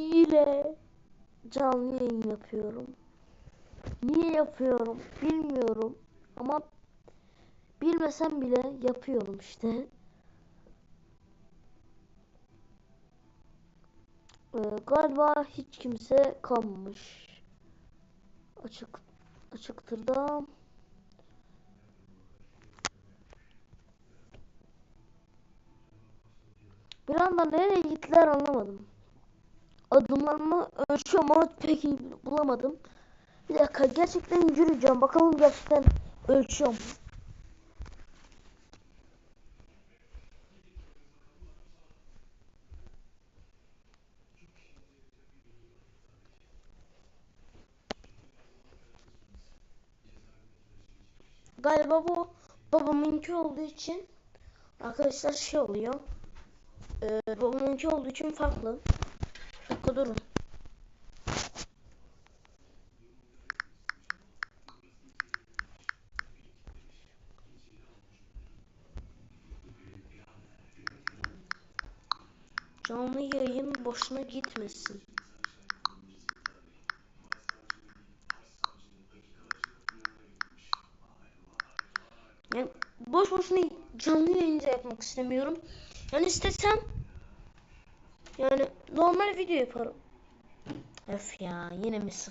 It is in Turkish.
ile canlı yayın yapıyorum. Niye yapıyorum bilmiyorum ama bilmesem bile yapıyorum işte. Ee, galiba hiç kimse kalmamış. Açık açıktır da. Bir anda nereye gittiler anlamadım. Adımlarımı ölçüyorum ama pek iyi bulamadım. Bir dakika gerçekten yürüyeceğim. Bakalım gerçekten ölçüyorum. Galiba bu babamınki olduğu için arkadaşlar şey oluyor. Ee, babamınki olduğu için farklı. Dakika durun. Canlı yayın boşuna gitmesin. Yani boş boşuna canlı yayıncı yapmak istemiyorum. Yani istesem yani normal video yaparım. Öf ya yine mi sıfır?